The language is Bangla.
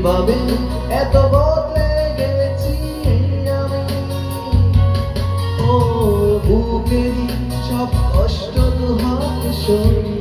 ভাবে এত বদলে গেছি আমি? ও বুকেরই সব কষ্ট দুহাত সরি